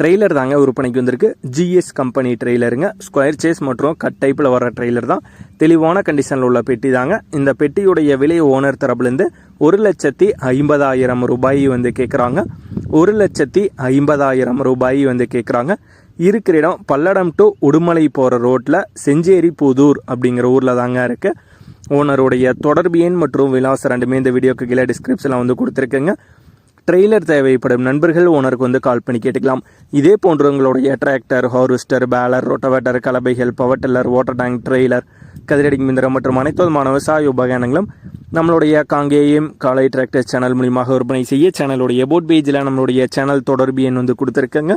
Trailer தாங்க விற்பனைக்கு வந்திருக்கு. ஜிஎஸ் கம்பெனி ட்ரெய்லருங்க. ஸ்கொயர் சேஸ் மற்றும் கட் டைப்பில் வர ட்ரெய்லர் தான். தெளிவான கண்டிஷனில் உள்ள பெட்டி தாங்க. இந்த பெட்டியுடைய விலை ஓனர் தரப்புலேருந்து ஒரு லட்சத்தி ஐம்பதாயிரம் ரூபாய் வந்து கேட்குறாங்க ஒரு லட்சத்தி ஐம்பதாயிரம் ரூபாய் வந்து கேட்குறாங்க இருக்கிற இடம் பல்லடம் டு உடுமலை போகிற ரோட்டில் செஞ்சேரி புதூர் அப்படிங்கிற ஊரில் தாங்க இருக்குது ஓனருடைய தொடர்பு எண் மற்றும் விலாசம் ரெண்டுமே இந்த வீடியோக்கு கீழே டிஸ்கிரிப்ஷனில் வந்து கொடுத்துருக்கேங்க. ட்ரெய்லர் தேவைப்படும் நண்பர்கள் ஓனருக்கு வந்து கால் பண்ணி கேட்டுக்கலாம். இதே போன்று உங்களுடைய tractor harvester baler rotavator கலபைகள் power tiller water tank trailer கதிரடி மிந்திரம் மற்றும் அனைத்து விதமான விவசாய உபகரணங்களும் நம்மளுடைய காங்கேயம் காலை டிராக்டர் சேனல் மூலியமாக விற்பனை செய்ய சேனலுடைய போட் பேஜில் நம்மளுடைய சேனல் தொடர்பு எண் வந்து கொடுத்துருக்கங்க.